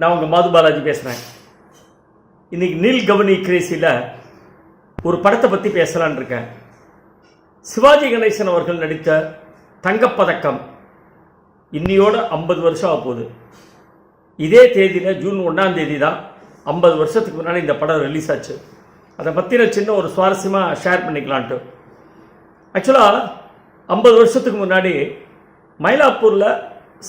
நான் உங்கள் மாது பாலாஜி பேசுகிறேன் இன்றைக்கி நீல் கவனி கிரேசியில் ஒரு படத்தை பற்றி பேசலான் இருக்கேன். சிவாஜி கணேசன் அவர்கள் நடித்த தங்கப்பதக்கம் இன்னியோட ஐம்பது வருஷம் ஆக போகுது. இதே தேதியில் ஜூன் ஒன்றாம் தேதி தான் ஐம்பது வருஷத்துக்கு முன்னாடி இந்த படம் ரிலீஸ் ஆச்சு. அதை பற்றின சின்ன ஒரு சுவாரஸ்யமாக ஷேர் பண்ணிக்கலான்ட்டு. ஆக்சுவலாக ஐம்பது வருஷத்துக்கு முன்னாடி மயிலாப்பூரில்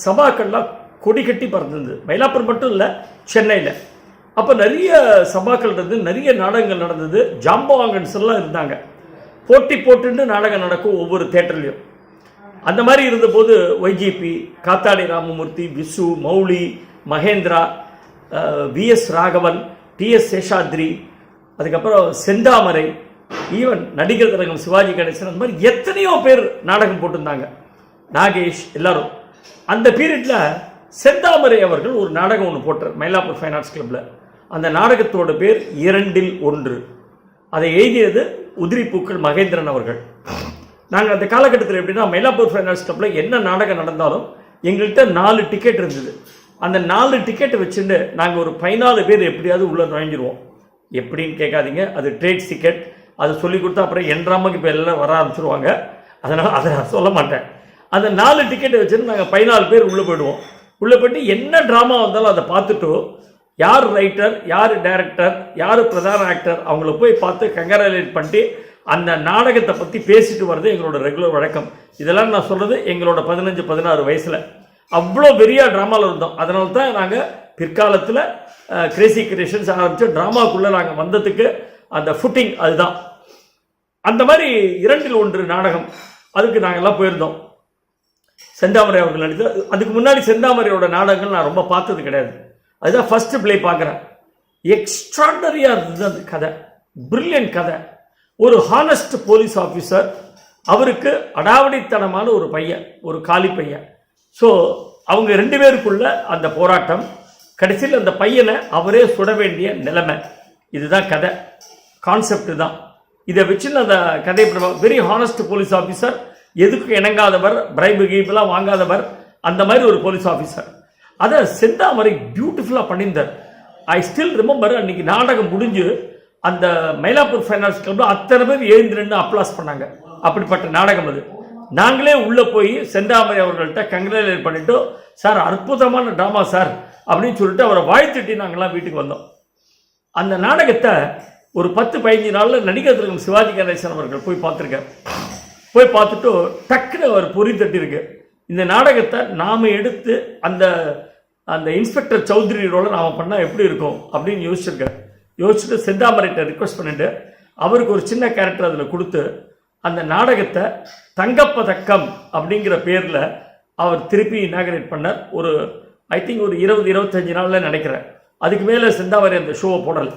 சபாக்கள்லாம் கொடி கட்டி பறந்துருந்தது மயிலாப்பூர் மட்டும் இல்லை சென்னையில். அப்போ நிறைய சபாக்கள் இருந்தது நிறைய நாடகங்கள் நடந்தது. ஜாம்பவாங்கன்ஸ் எல்லாம் இருந்தாங்க. போட்டி போட்டுன்னு நாடகம் நடக்கும் ஒவ்வொரு தேட்டர்லையும். அந்த மாதிரி இருந்தபோது YGP Kathadi Ramamurthy Visu Mouli Mahendra VS Raghavan TS Seshadri அதுக்கப்புறம் செந்தாமரை ஈவன் நடிகர் திலகம் சிவாஜி கணேசன் அந்த மாதிரி எத்தனையோ பேர் நாடகம் போட்டிருந்தாங்க. நாகேஷ் எல்லாரும். அந்த பீரியட்ல செந்தாமரை அவர்கள் ஒரு நாடகம் ஒன்று போட்டார் மயிலாப்பூர் ஃபைன் ஆர்ட்ஸ் கிளப்பில் அந்த நாடகத்தோட பேர் இரண்டில் ஒன்று. அதை எழுதியது உதிரி பூக்கள் மகேந்திரன் அவர்கள். நாங்கள் அந்த காலகட்டத்தில் எப்படின்னா மயிலாப்பூர் ஃபைன் ஆர்ட்ஸ் என்ன நாடகம் நடந்தாலும் எங்கள்கிட்ட நாலு டிக்கெட் இருந்தது. அந்த நாலு டிக்கெட்டை வச்சுட்டு நாங்கள் ஒரு பதினாலு பேர் எப்படியாவது உள்ளே நுழைஞ்சிருவோம். எப்படின்னு கேட்காதீங்க அது ட்ரேட் டிக்கெட் அது சொல்லி கொடுத்தா அப்புறம் என்றாமக்கு இப்போ எல்லாம் வர ஆரம்பிச்சிருவாங்க. அதனால் அதை நான் சொல்ல மாட்டேன். அந்த நாலு டிக்கெட்டை வச்சுட்டு நாங்கள் பதினாலு பேர் உள்ளே போயிடுவோம். உள்ளே போயிட்டு என்ன ட்ராமா வந்தாலும் அதை பார்த்துட்டு யார் ரைட்டர் யார் டைரக்டர் யார் பிரதான ஆக்டர் அவங்கள போய் பார்த்து கங்கராலேட் பண்ணிட்டு அந்த நாடகத்தை பற்றி பேசிட்டு வர்றது எங்களோட ரெகுலர் வழக்கம். இதெல்லாம் நான் சொல்கிறது எங்களோட பதினஞ்சு பதினாறு வயசில். அவ்வளோ பெரிய ட்ராமாவில் இருந்தோம். அதனால தான் நாங்கள் பிற்காலத்தில் கிரேசி கிரியேஷன்ஸ் ஆரம்பித்து ட்ராமாக்குள்ளே நாங்கள் வந்ததுக்கு அந்த ஃபுட்டிங் அதுதான். அந்த மாதிரி இரண்டில் ஒன்று நாடகம். அதுக்கு நாங்கள்லாம் போயிருந்தோம். செந்தாமரை அவர்கள் நடித்த அதுக்கு முன்னாடி செந்தாமரையோட நாடகங்கள் நான் ரொம்ப பார்த்தது கிடையாது. அதுதான் ஃபஸ்ட்டு பிளே பார்க்குறேன். எக்ஸ்ட்ராடனரியாக இருந்தது அந்த கதை. பிரில்லியன்ட் கதை. ஒரு ஹானஸ்ட் போலீஸ் ஆஃபீஸர் அவருக்கு அடாவடித்தனமான ஒரு பையன் ஒரு காலி பையன். ஸோ அவங்க ரெண்டு பேருக்குள்ள அந்த போராட்டம் கடைசியில் அந்த பையனை அவரே சுட வேண்டிய நிலைமை. இதுதான் கதை. கான்செப்ட் தான். இதை வச்சு அந்த கதை வெரி ஹானஸ்ட் போலீஸ் ஆஃபீஸர் எதுக்கு இணங்காதவர் பிரைபு கீப்லாம் வாங்காதவர். அந்த மாதிரி ஒரு போலீஸ் ஆஃபீஸர் அதை செந்தாமரை பியூட்டிஃபுல்லாக பண்ணியிருந்தார். ஐ ஸ்டில் ரிமெம்பர் அன்னைக்கு நாடகம் முடிஞ்சு அந்த மயிலாப்பூர் ஃபைனான்ஸ் கிளப்பில் அத்தனை பேர் எழுந்து நின்று அப்ளாஸ் பண்ணாங்க. அப்படிப்பட்ட நாடகம் அது. நாங்களே உள்ளே போய் செந்தாமரை அவர்கள்ட்ட கங்க்ராலேட் பண்ணிட்டு சார் அற்புதமான ட்ராமா சார் அப்படின்னு சொல்லிட்டு அவரை வாழ்த்துட்டி நாங்கள்லாம் வீட்டுக்கு வந்தோம். அந்த நாடகத்தை ஒரு பத்து பதினஞ்சு நாளில் நடிகர் திலகம் சிவாஜி கணேசன் அவர்கள் போய் பார்த்துருக்கேன் போய் பார்த்துட்டு டக்குன்னு அவர் பொறி தட்டியிருக்கு. இந்த நாடகத்தை நாம் எடுத்து அந்த அந்த இன்ஸ்பெக்டர் சௌத்ரி ரோல நாம் பண்ணால் எப்படி இருக்கும் அப்படின்னு யோசிச்சிருக்கேன் யோசிச்சுட்டு செந்தாமரைட்ட ரிக்வஸ்ட் பண்ணிட்டு அவருக்கு ஒரு சின்ன கேரக்டர் அதில் கொடுத்து அந்த நாடகத்தை தங்கப்பதக்கம் அப்படிங்கிற பேரில் அவர் திருப்பி இனாகரேட் பண்ணார் ஒரு ஐ திங்க் ஒரு இருபது இருபத்தஞ்சு நாளில் நினைக்கிறேன். அதுக்கு மேலே செந்தாமரை அந்த ஷோவை போடலை.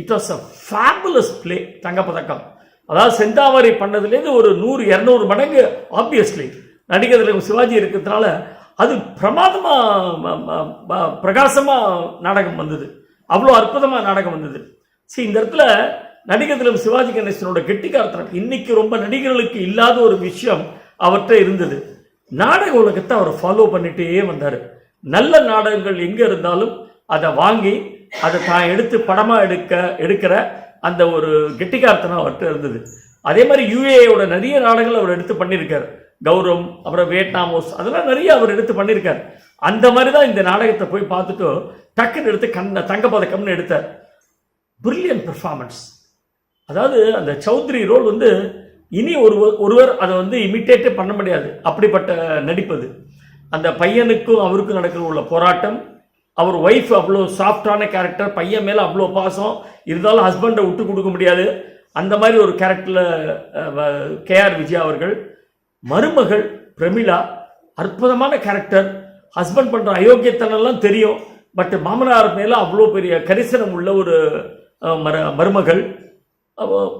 It was a fabulous play Thangapathakkam. அதாவது செந்தாமரை பண்ணதுலேருந்து ஒரு நூறு இரநூறு மடங்கு ஆப்வியஸ்லி நடிகர் சிவாஜி இருக்கிறதுனால அது பிரமாதமாக பிரகாசமாக நாடகம் வந்தது. அவ்வளோ அற்புதமாக நாடகம் வந்தது. சரி இந்த இடத்துல நடிகர் திலம் சிவாஜி கணேசனோட கெட்டிக்காரத்தனம். இன்னைக்கு ரொம்ப நடிகர்களுக்கு இல்லாத ஒரு விஷயம் அவர்கிட்ட இருந்தது. நாடக உலகத்தை அவர் ஃபாலோ பண்ணிட்டே வந்தார். நல்ல நாடகங்கள் எங்கே இருந்தாலும் அதை வாங்கி அதை தான் எடுத்து படமாக எடுக்க எடுக்கிற அந்த ஒரு கெட்டிக்கார்த்தனம் அவர்கிட்ட இருந்தது. அதே மாதிரி யூஏயோட நிறைய நாடகங்கள் அவர் எடுத்து பண்ணியிருக்கார். கௌரவம் அப்புறம் வியட்நாமோஸ் அதெல்லாம் நிறைய அவர் எடுத்து பண்ணியிருக்கார். அந்த மாதிரி தான் இந்த நாடகத்தை போய் பார்த்துட்டு டக்குன்னு எடுத்து கண்ண தங்க பதக்கம்னு எடுத்தார். பிரில்லியன் பெர்ஃபார்மன்ஸ் அதாவது அந்த சௌத்ரி ரோல் வந்து இனி ஒரு ஒருவர் அதை வந்து இமிட்டேட்டே பண்ண முடியாது. அப்படிப்பட்ட நடிப்பது அந்த பையனுக்கும் அவருக்கும் நடக்கிற உள்ள போராட்டம் அவர் ஒய்ஃப் அவ்வளோ சாஃப்டான கேரக்டர் பையன் மேலே அவ்வளோ பாசம். இருந்தாலும் ஹஸ்பண்டை விட்டு கொடுக்க முடியாது. அந்த மாதிரி ஒரு கேரக்டரில் கேஆர் விஜயா அவர்கள். மருமகள் பிரமிளா அற்புதமான கேரக்டர் ஹஸ்பண்ட் பண்ணுற அயோக்கியத்தனெல்லாம் தெரியும். பட் மாமனார் மேலே அவ்வளோ பெரிய கரிசனம் உள்ள ஒரு மர மருமகள்.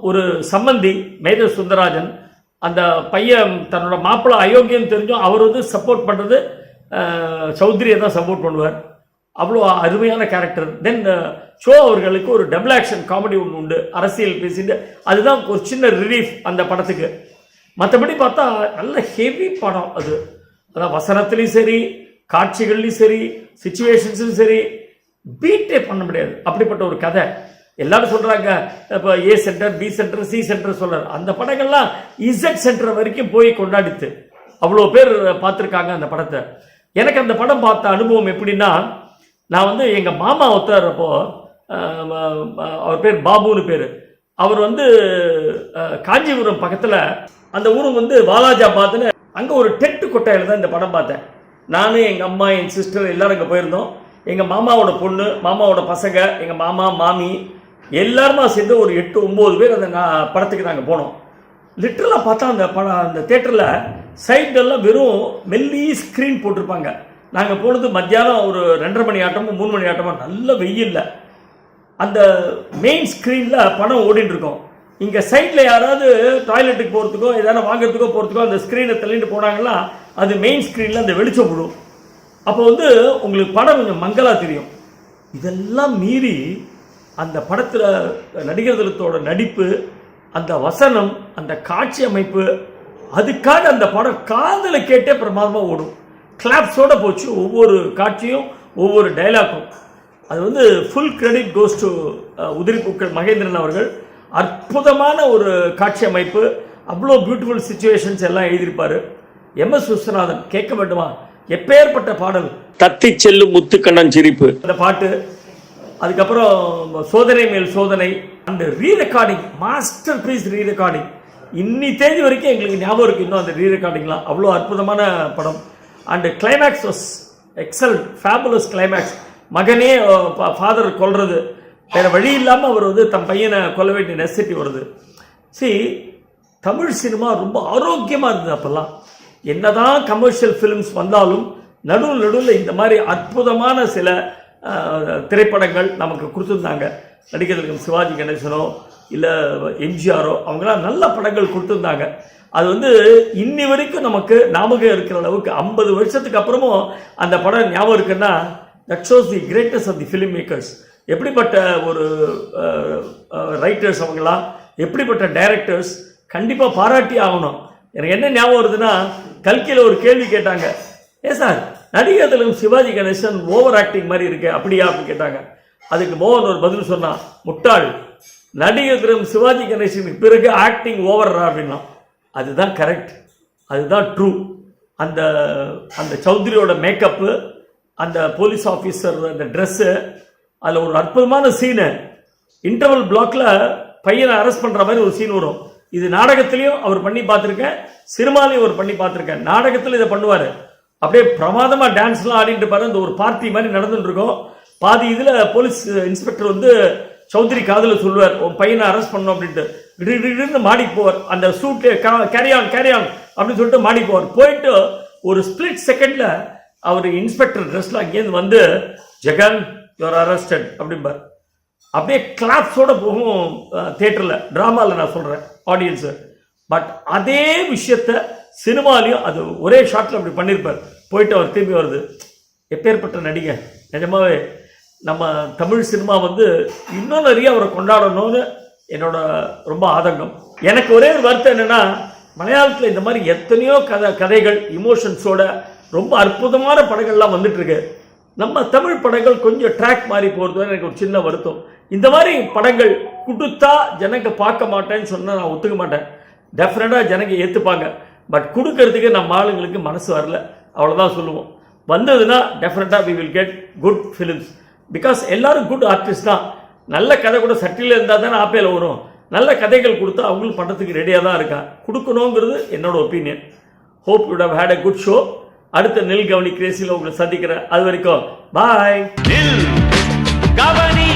ஒரு சம்மந்தி மேஜர் சுந்தராஜன். அந்த பையன் தன்னோட மாப்பிள்ளை அயோக்கியம் தெரிஞ்சும் அவர் வந்து சப்போர்ட் பண்ணுறது சௌத்ரியை தான் சப்போர்ட் பண்ணுவார். அவ்வளோ அருமையான கேரக்டர் தென் ஷோ அவர்களுக்கு ஒரு டபுள் ஆக்ஷன் காமெடி ஒன்று உண்டு. அரசியல் பேசிட்டு அதுதான் ஒரு சின்ன ரிலீஃப் அந்த படத்துக்கு. மற்றபடி பார்த்தா நல்ல ஹெவி படம் அது. அதான் வசனத்துலேயும் சரி காட்சிகள்லையும் சரி சுச்சுவேஷன்ஸும் சரி பீட்டே பண்ண முடியாது. அப்படிப்பட்ட ஒரு கதை. எல்லாரும் சொல்கிறாங்க இப்போ A centre B centre C centre சொல்கிறார் அந்த படங்கள்லாம் இசட் சென்டர் வரைக்கும் போய் கொண்டாடித்து அவ்வளோ பேர் பார்த்துருக்காங்க அந்த படத்தை. எனக்கு அந்த படம் பார்த்த அனுபவம் எப்படின்னா நான் வந்து எங்கள் மாமா ஒருத்தர் அவர் பேர் பாபுன்னு பேர். அவர் வந்து காஞ்சிபுரம் பக்கத்தில் அந்த ஊரும் வந்து வாலாஜாபாத்னு அங்கே ஒரு டெட்டு கொட்டாயில் தான் இந்த படம் பார்த்தேன். நான் எங்கள் அம்மா என் சிஸ்டர் எல்லோரும் அங்கே போயிருந்தோம். எங்கள் மாமாவோட பொண்ணு மாமாவோட பசங்க எங்கள் மாமா மாமி எல்லாருமா சேர்ந்து ஒரு எட்டு ஒம்பது பேர் அந்த நான் படத்துக்கு நாங்கள் போனோம். லிட்டரலாக பார்த்தா அந்த படம் அந்த தேட்டரில் சைடெல்லாம் வெறும் மெல்லி ஸ்க்ரீன் போட்டிருப்பாங்க. நாங்கள் போனது மத்தியானம் ஒரு ரெண்டரை மணி ஆட்டமும் மூணு மணி ஆட்டமும் நல்ல வெயில்ல. அந்த மெயின் ஸ்க்ரீனில் படம் ஓடிட்டு இருக்கோம். இங்கே சைட்டில் யாராவது டாய்லெட்டுக்கு போகிறதுக்கோ எதாவது வாங்குறதுக்கோ போகிறதுக்கோ அந்த ஸ்க்ரீனை தள்ளிட்டு போனாங்கன்னா அது மெயின் ஸ்க்ரீனில் அந்த வெளிச்சம் விடும். அப்போ வந்து உங்களுக்கு படம் கொஞ்சம் மங்கலாக தெரியும். இதெல்லாம் மீறி அந்த படத்தில் நடிகர் திலத்தோட நடிப்பு அந்த வசனம் அந்த காட்சி அமைப்பு அதுக்காக அந்த படம் காதலை கேட்டே பிரமாதமாக ஓடும். கிளாப்ஸோட போச்சு. ஒவ்வொரு காட்சியும் ஒவ்வொரு டைலாக்கும் அது வந்து ஃபுல் கிரெடிட் கோஸ் டு உதிரி பூக்கள் மகேந்திரன் அவர்கள். அற்புதமான ஒரு காட்சி அமைப்பு. அவ்வளோ பியூட்டிஃபுல் சுச்சுவேஷன்ஸ் எல்லாம் எழுதியிருப்பாரு. எம் எஸ் விஸ்வநாதன் கேட்க வேண்டுமா? எப்பேற்பட்ட பாடல்? தத்தி செல்லும் முத்துக்கண்ணன் சிரிப்பு. அந்த பாட்டு. அதுக்கப்புறம் சோதனை மேல் சோதனை. அந்த re recording masterpiece re recording இன்னி தேதி வரைக்கும் எங்களுக்கு ஞாபகம் இருக்கு. இன்னும் அந்த ரீ ரெக்கார்டிங்லாம் அவ்வளோ அற்புதமான படம். And climax was excel fabulous climax மகனே ஃபாதர் கொல்றது. வேற வழி இல்லாமல் அவர் வந்து தன் பையனை கொல்ல வேண்டிய நெசசிட்டி வருது. சி தமிழ் சினிமா ரொம்ப ஆரோக்கியமாக இருந்தது அப்போல்லாம். என்னதான் கமர்ஷியல் ஃபிலிம்ஸ் வந்தாலும் நடுவில் நடுவில் இந்த மாதிரி அற்புதமான சில திரைப்படங்கள் நமக்கு கொடுத்துருந்தாங்க. நடிகர்கள் சிவாஜி கணேசனோ இல்லை எம்ஜிஆரோ அவங்களாம் நல்ல படங்கள் கொடுத்துருந்தாங்க. அது வந்து இன்னி வரைக்கும் நமக்கு ஞாபகம் இருக்கிற அளவுக்கு ஐம்பது வருஷத்துக்கு அப்புறமும் அந்த படம் ஞாபகம் இருக்குன்னா that shows the greatest of the film makers எப்படிப்பட்ட ஒரு ரைட்டர்ஸ் அவங்களாம் எப்படிப்பட்ட டைரக்டர்ஸ் கண்டிப்பாக பாராட்டி ஆகணும். எனக்கு என்ன ஞாபகம் வருதுன்னா கல்கியில் ஒரு கேள்வி கேட்டாங்க. ஏ சார் நடிகர் திலகம் சிவாஜி கணேசன் ஓவர் ஆக்டிங் மாதிரி இருக்கு அப்படியா அப்படின்னு கேட்டாங்க. அதுக்கு மோகன் ஒரு பதில் சொன்னான் முட்டாள். நடிகர் திலகம் சிவாஜி கணேசனுக்கு பிறகு ஆக்டிங் ஓவர் அப்படின்னா அதுதான் கரெக்ட் அதுதான் ட்ரூ அந்த அந்த சௌத்ரியோட மேக்கப்பு அந்த போலீஸ் ஆஃபீஸர் அந்த ட்ரெஸ்ஸு அதில் ஒரு அற்புதமான சீனு இன்டர்வல் பிளாக்ல பையனை அரெஸ்ட் பண்ணுற மாதிரி ஒரு சீன் வரும். இது நாடகத்திலையும் அவர் பண்ணி பார்த்துருக்கேன். சினிமாலையும் அவர் பண்ணி பார்த்துருக்கேன். நாடகத்தில் இதை பண்ணுவார். அப்படியே பிரமாதமாக டான்ஸ்லாம் ஆடிட்டு பாரு அந்த ஒரு பார்ட்டி மாதிரி நடந்துட்டு இருக்கோம். பாதி இதில் போலீஸ் இன்ஸ்பெக்டர் வந்து சௌத்ரி காதில் சொல்லுவார் உன் பையனை அரெஸ்ட் பண்ணணும் அப்படின்ட்டு. திடீர்னு மாடிக்கு போவார். அந்த சூட்டு கேரியான் கேரியான் அப்படின்னு சொல்லிட்டு மாடிக்கு போவார். போயிட்டு ஒரு ஸ்பிளிட் செகண்டில் அவர் இன்ஸ்பெக்டர் ட்ரெஸ்ல அங்கேருந்து வந்து ஜெகன் யுவர் அரெஸ்டட் அப்படிம்பார். அப்படியே கிளாப்ஸோட போகும் தேட்டரில் ட்ராமாவில் நான் சொல்கிறேன் ஆடியன்ஸு பட் அதே விஷயத்த சினிமாலையும் அது ஒரே ஷாட்டில் அப்படி பண்ணியிருப்பார் போயிட்டு அவர் திரும்பி வருது. எப்பேற்பட்ட நடிகை? நிஜமாவே நம்ம தமிழ் சினிமா வந்து இன்னும் நிறைய அவரை கொண்டாடணும்னு என்னோட ரொம்ப ஆதங்கம். எனக்கு ஒரே ஒரு வருத்தம் என்னென்னா மலையாளத்தில் இந்த மாதிரி எத்தனையோ கதை கதைகள் இமோஷன்ஸோட ரொம்ப அற்புதமான படங்கள்லாம் வந்துட்டுருக்கு. நம்ம தமிழ் படங்கள் கொஞ்சம் ட்ராக் மாறி போகிறது எனக்கு ஒரு சின்ன வருத்தம். இந்த மாதிரி படங்கள் கொடுத்தா ஜனங்க பார்க்க மாட்டேன்னு சொன்னால் நான் ஒத்துக்க மாட்டேன். டெஃபினட்டாக ஜனங்க ஏற்றுப்பாங்க பட் கொடுக்கறதுக்கு நம்ம ஆளுங்களுக்கு மனசு வரல. அவ்வளோதான் சொல்லுவோம். வந்ததுன்னா டெஃபினட்டாக we will get good films because எல்லாரும் குட் ஆர்டிஸ்ட் தான். நல்ல கதை கூட சட்டியில் இருந்தால் தானே ஆப்பேல வரும். நல்ல கதைகள் கொடுத்து அவங்களும் பண்ணுறதுக்கு ரெடியாக தான் இருக்கா? கொடுக்கணுங்கிறது என்னோட opinion hope you'd have had a good show அடுத்த நெல் கவனி கிரேசியில் உங்களை சந்திக்கிறேன். அது வரைக்கும் பாய் நெல் கவனி